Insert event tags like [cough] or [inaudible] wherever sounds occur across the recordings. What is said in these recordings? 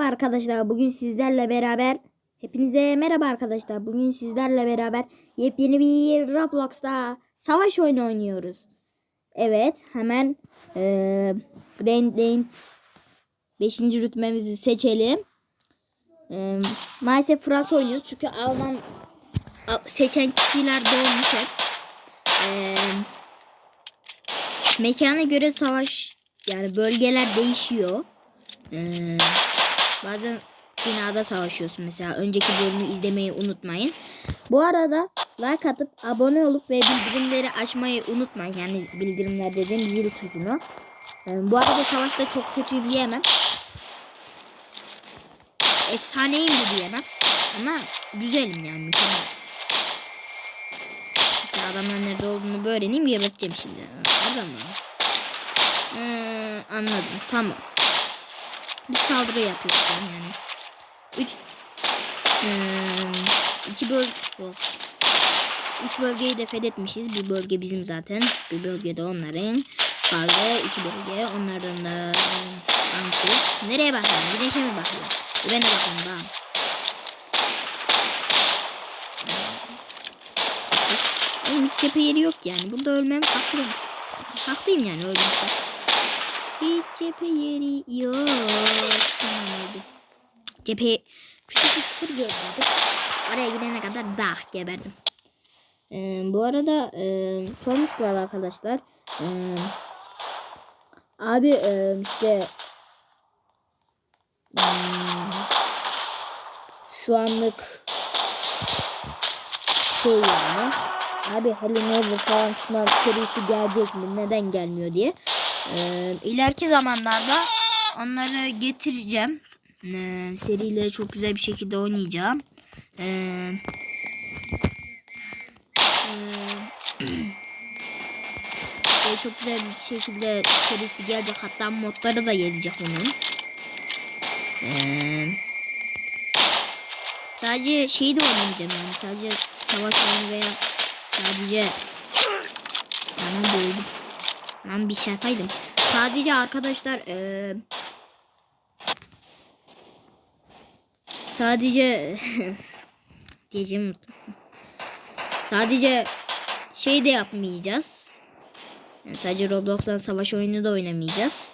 Merhaba arkadaşlar bugün sizlerle beraber hepinize merhaba arkadaşlar bugün sizlerle beraber yepyeni bir Roblox'ta savaş oyunu oynuyoruz. Evet hemen eee Rain Rain 5. rütbemizi seçelim. Eee, maalesef Fransa oynuyoruz çünkü Alman Al- seçen kişiler dolmuş hep. Eee, mekana göre savaş yani bölgeler değişiyor. Eee Bazen binada savaşıyorsun mesela. Önceki bölümü izlemeyi unutmayın. Bu arada like atıp abone olup ve bildirimleri açmayı unutmayın. Yani bildirimler dediğim zil tuşunu. Ee, bu arada savaşta çok kötü diyemem. Efsaneyim de diyemem. Ama güzelim yani mükemmel. Mesela adamlar nerede olduğunu öğreneyim geberteceğim şimdi. Mı? Ee, anladım. Tamam bir saldırı an yani. Üç hmm, iki böl oh. üç bölgeyi de fethetmişiz. Bir bölge bizim zaten. Bir bölge de onların. Kaldı iki bölge. Onlardan da bağımsız. Nereye bakıyorum? Güneşe mi bakıyorum? Ben de bakıyorum. Bak. Oğlum hiç cephe yeri yok yani. Burada ölmem haklı. Haklıyım yani ölmekte. Hiç cephe yeri yok. Tamam oldu. Cephe küçük bir çukur gördüm. Oraya gidene kadar bah geberdim. Ee, bu arada e, sormuşlar arkadaşlar. Ee, abi e, işte hmm, şu anlık şey yani abi Hello Neighbor falan serisi gelecek mi neden gelmiyor diye. Ee, ileriki zamanlarda onları getireceğim. Ee, serileri çok güzel bir şekilde oynayacağım. Ee, e, [clears throat] çok güzel bir şekilde serisi gelecek. Hatta modları da gelecek onun. Ee, sadece şeyi de oynamayacağım yani. Sadece savaş oyunu veya sadece Anam boğuldum. Ben bir şey yapaydım. Sadece arkadaşlar eee sadece [laughs] diyeceğim. Sadece şey de yapmayacağız. Yani sadece Roblox'tan savaş oyunu da oynamayacağız.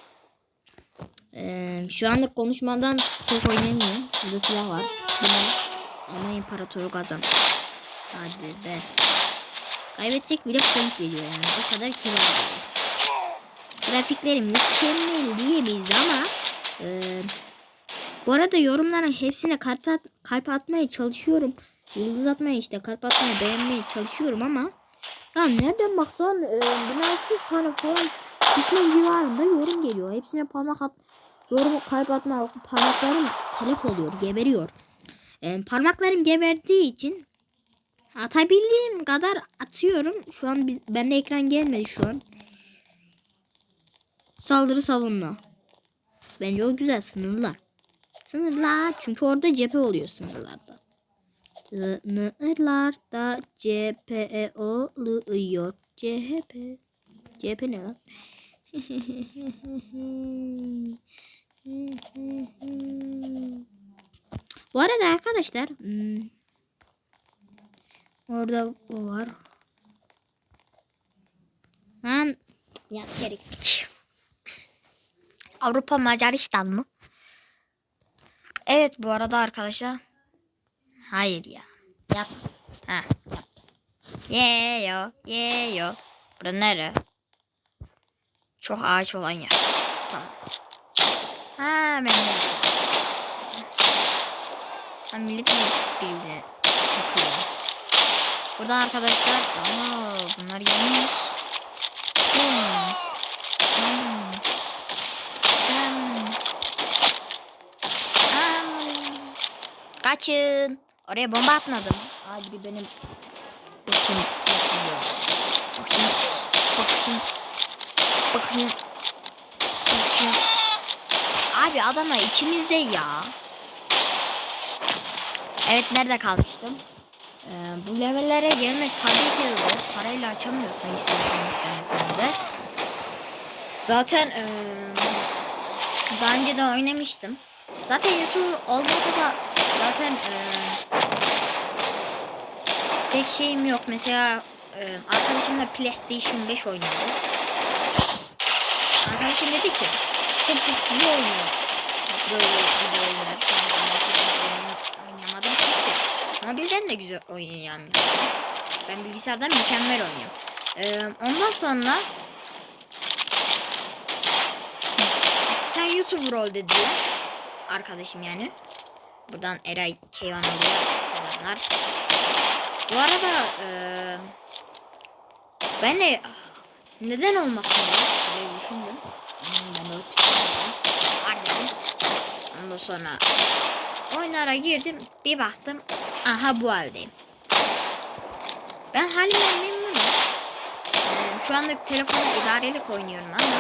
Ee, şu anlık konuşmadan çok oynamıyorum. Şurada silah var. Ama imparatoru kazan. Hadi be. Kaybetsek bile komik geliyor yani. O kadar kibar geliyor. Grafikleri mükemmel diyemeyiz ama e, bu arada yorumların hepsine kalp, at, kalp atmaya çalışıyorum. Yıldız atmaya işte kalp atmaya beğenmeye çalışıyorum ama ya nereden baksan e, 1600 tane falan şişman civarında yorum geliyor. Hepsine parmak at yorum kalp atma parmaklarım telef oluyor geberiyor. E, parmaklarım geberdiği için atabildiğim kadar atıyorum. Şu an bende ekran gelmedi şu an. Saldırı savunma. Bence o güzel sınırlar. Sınırlar. Çünkü orada cephe oluyor sınırlarda. Sınırlarda cephe oluyor. CHP. CHP ne lan? [laughs] Bu arada arkadaşlar hmm, orada o var. Lan yere gittik. Avrupa Macaristan mı? Evet bu arada arkadaşlar. Hayır ya. Yap. Ha. Ye yo. Ye yo. Bura nere? Çok ağaç olan yer. Tamam. Ha ben de. Ha millet mi birbirine sıkıyor? Burada arkadaşlar. Aa, bunlar. Hmm. Hmm. Kaçın. Oraya bomba atmadım. Aa biri benim bakayım bakayım bakayım bakayım bakayım. Abi adamlar içimizde ya. Evet nerede kalmıştım? Ee, bu levellere gelmek tabii ki zor. Parayla açamıyorsun istesen istemesen de. Zaten ee, daha önce de oynamıştım. Zaten YouTube olmadı da zaten eee pek şeyim yok. Mesela eee arkadaşımla PlayStation 5 oynuyordu. Arkadaşım dedi ki sen çok iyi oynuyor. Böyle video oyunlar. Oynayamadım çünkü. Mobilden de güzel oynayamıyorum. Ben bilgisayardan mükemmel oynuyorum. Eee ondan sonra sen YouTuber ol dediler. Arkadaşım yani. Buradan Eray Keyvanlı'ya selamlar. Bu arada eee ben de neden olmasın diye düşündüm. Hmm, Ben de var. Ondan sonra oyunlara girdim. Bir baktım. Aha bu haldeyim. Ben halimden memnunum. Şu anlık telefonu idarelik oynuyorum ama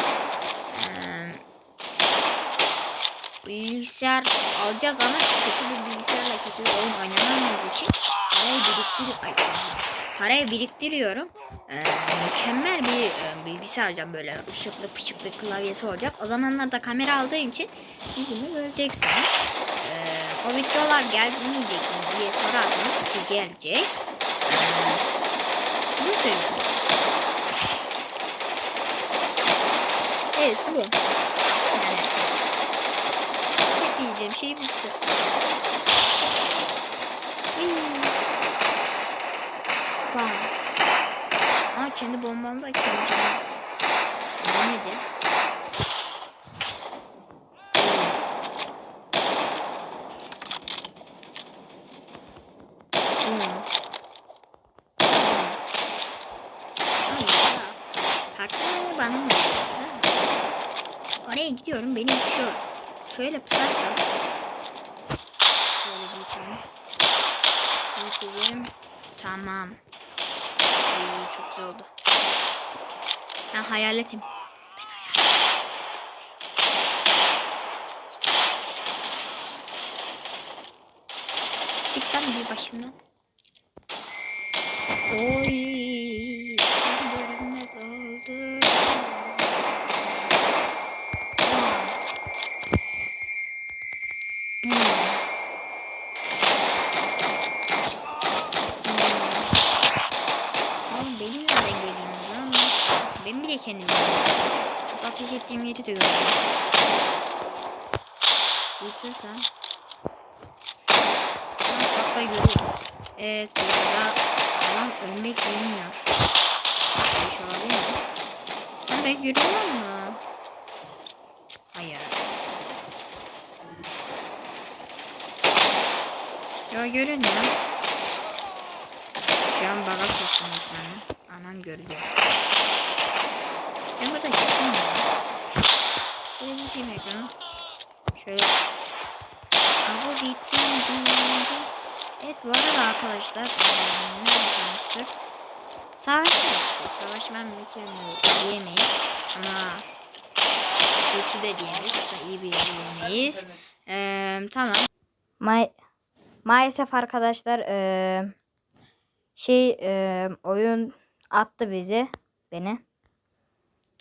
bilgisayar alacağız ama kötü bir bilgisayarla kötü bir oyun oynamamız için parayı biriktiriyorum. Ay, parayı biriktiriyorum. Ee, mükemmel bir e, bilgisayar alacağım böyle ışıklı pışıklı klavyesi olacak. O zamanlarda kamera aldığım için yüzümü göreceksiniz. Ee, o videolar gelmeyecek mi diye sorarsanız ki gelecek. Ee, bunu söylüyorum. Evet bu. Yani tek diyeceğim şey bitti. Wow. Aa kendi bombam da kendi Yemedi. Hmm. Kartını bana mı? Oraya gidiyorum beni uçuyor. Şöyle pısarsam. Şöyle bir tane. Büyüteyim. Tamam. İyi, çok güzel oldu. Ben hayaletim. Ben hayaletim. Git lan bir başımdan. Oy. Beni nereden görüyorsunuz lan? Nasıl? Ben bile kendimi. Ateş ettiğim yeri de görüyorum. Bak da görüyorum. Evet burada adam ölmek bilmiyor. Şu olabilir mi? Sen de görüyor musun? Hayır. Yo görünüyor. Şu an baga soktum ekranı. Anam gördü. Ben burada çıktım ya. Şöyle bir şey ekranı. Şöyle. Abo gittim Evet bu arada arkadaşlar. eee, Ne yapmıştık? Savaş yapmıştık. Savaş ben mükemmel diyemeyiz. Ama kötü de diyemeyiz. Hatta iyi bir diyemeyiz. Eee tamam. Ma maalesef arkadaşlar eee şey e, oyun attı bizi beni.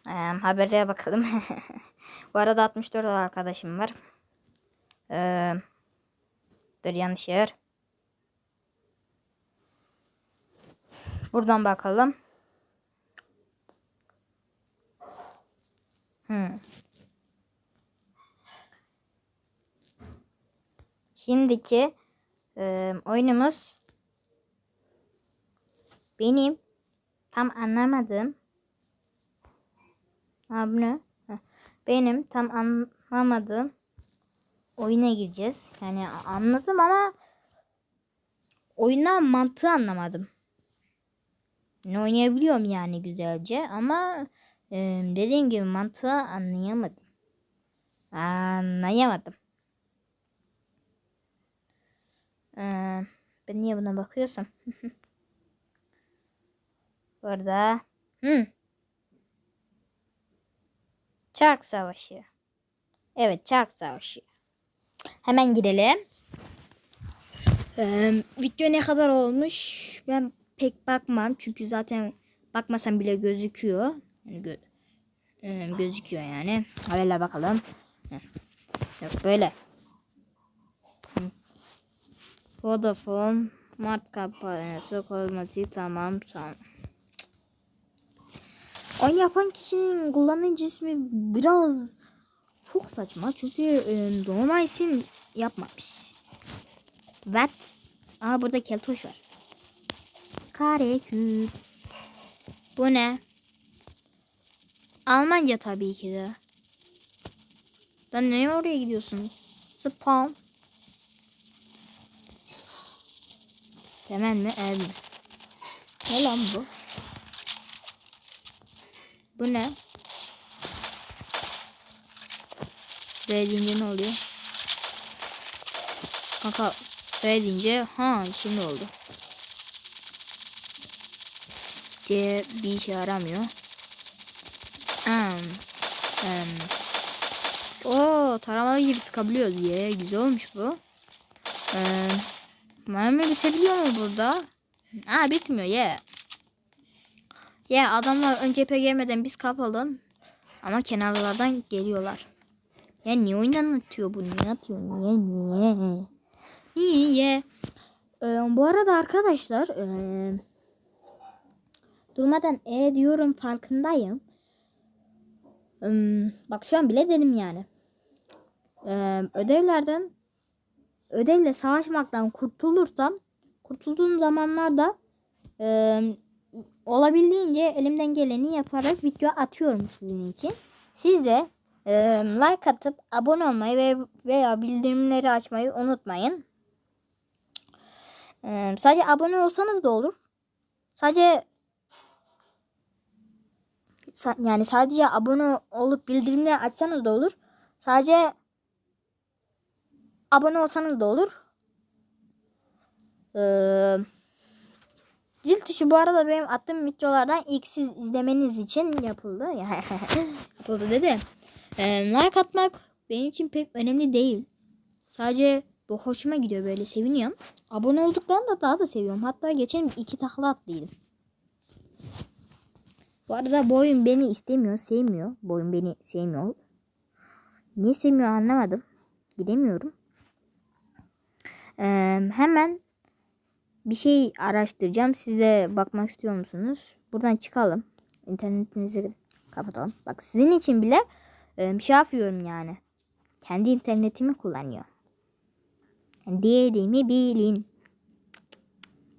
E, habere bakalım. [laughs] Bu arada 64 arkadaşım var. E, dur yanlış yer. Buradan bakalım. Hmm. Şimdiki e, oyunumuz benim tam anlamadığım ha, bu ne? Benim tam anlamadığım oyuna gireceğiz. Yani anladım ama oyundan mantığı anlamadım. Ne oynayabiliyorum yani güzelce ama dediğim gibi mantığı anlayamadım. Anlayamadım. Ben niye buna bakıyorsam? [laughs] Burada. Hmm. Çark Savaşı. Evet Çark Savaşı. Hemen gidelim. Ee, video ne kadar olmuş? Ben pek bakmam. Çünkü zaten bakmasam bile gözüküyor. Yani gö ee, gözüküyor yani. Havela bakalım. Heh. Yok böyle. Vodafone Mart kampanyası kozmetik tamam tamam. Oyun yapan kişinin kullanıcı ismi biraz çok saçma çünkü e, normal isim yapmamış. What? Aa burada keltoş var. Kare küp. Bu ne? Almanca tabii ki de. Lan neye oraya gidiyorsunuz? Spam. Temel mi ev mi? Ne lan bu? Bu ne? B ne oluyor? Kanka F deyince ha şimdi oldu. C bir işe yaramıyor. Um, um. Oo taramalı gibi sıkabiliyoruz diye. Güzel olmuş bu. Ee, mermi bitebiliyor mu burada? Aa bitmiyor ye. Yeah. Ye yeah, adamlar ön cephe gelmeden biz kapalım. Ama kenarlardan geliyorlar. Ya niye oyundan atıyor bu? Niye atıyor? Niye niye? Niye? Ee, bu arada arkadaşlar ee, durmadan e diyorum farkındayım. Hmm, bak şu an bile dedim yani. Ee, ödevlerden ödevle savaşmaktan kurtulursam kurtulduğum zamanlarda e, olabildiğince elimden geleni yaparak video atıyorum sizin için. Siz de e, like atıp abone olmayı ve veya bildirimleri açmayı unutmayın. E, sadece abone olsanız da olur. Sadece yani sadece abone olup bildirimleri açsanız da olur. Sadece abone olsanız da olur. Ee, zil tuşu bu arada benim attığım videolardan ilk siz izlemeniz için yapıldı. [laughs] yapıldı dedi. Ee, like atmak benim için pek önemli değil. Sadece bu hoşuma gidiyor böyle seviniyorum. Abone olduktan da daha da seviyorum. Hatta geçen iki takla attıydım. Bu arada bu oyun beni istemiyor, sevmiyor. Bu oyun beni sevmiyor. Niye sevmiyor anlamadım. Gidemiyorum. Ee, hemen bir şey araştıracağım. Siz de bakmak istiyor musunuz? Buradan çıkalım. İnternetimizi kapatalım. Bak sizin için bile e, bir şey yapıyorum yani. Kendi internetimi kullanıyor. Yani değerimi bilin.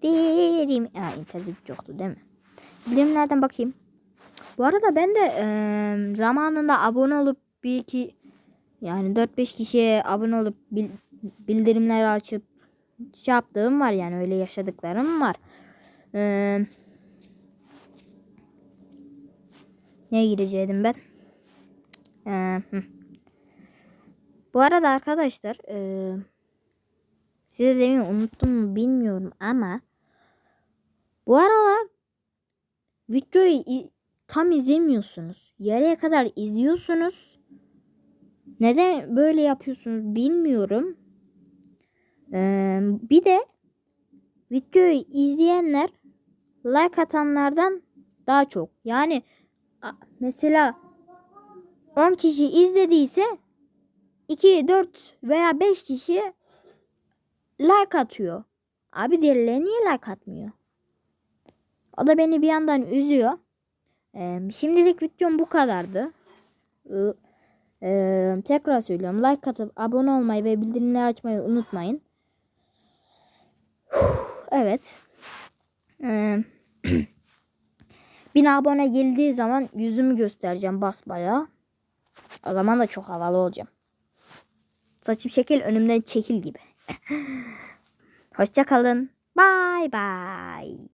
Değerimi... Ha internet yoktu değil mi? Bilimlerden bakayım. Bu arada ben de e, zamanında abone olup bir iki yani 4-5 kişiye abone olup bil, bildirimleri açıp yaptığım var yani öyle yaşadıklarım var. Ee, neye gireceğim ben? Ee, Bu arada arkadaşlar e, size demin unuttum mu bilmiyorum ama bu aralar videoyu tam izlemiyorsunuz. Yarıya kadar izliyorsunuz. Neden böyle yapıyorsunuz bilmiyorum. Ee, bir de videoyu izleyenler like atanlardan daha çok. Yani mesela 10 kişi izlediyse 2, 4 veya 5 kişi like atıyor. Abi diğerleri niye like atmıyor? O da beni bir yandan üzüyor. Ee, şimdilik videom bu kadardı. Ee, tekrar söylüyorum. Like atıp abone olmayı ve bildirimleri açmayı unutmayın. Evet. Ee, [clears throat] bin abone geldiği zaman yüzümü göstereceğim basbaya. O zaman da çok havalı olacağım. Saçım şekil önümden çekil gibi. [laughs] Hoşça kalın. Bye bye.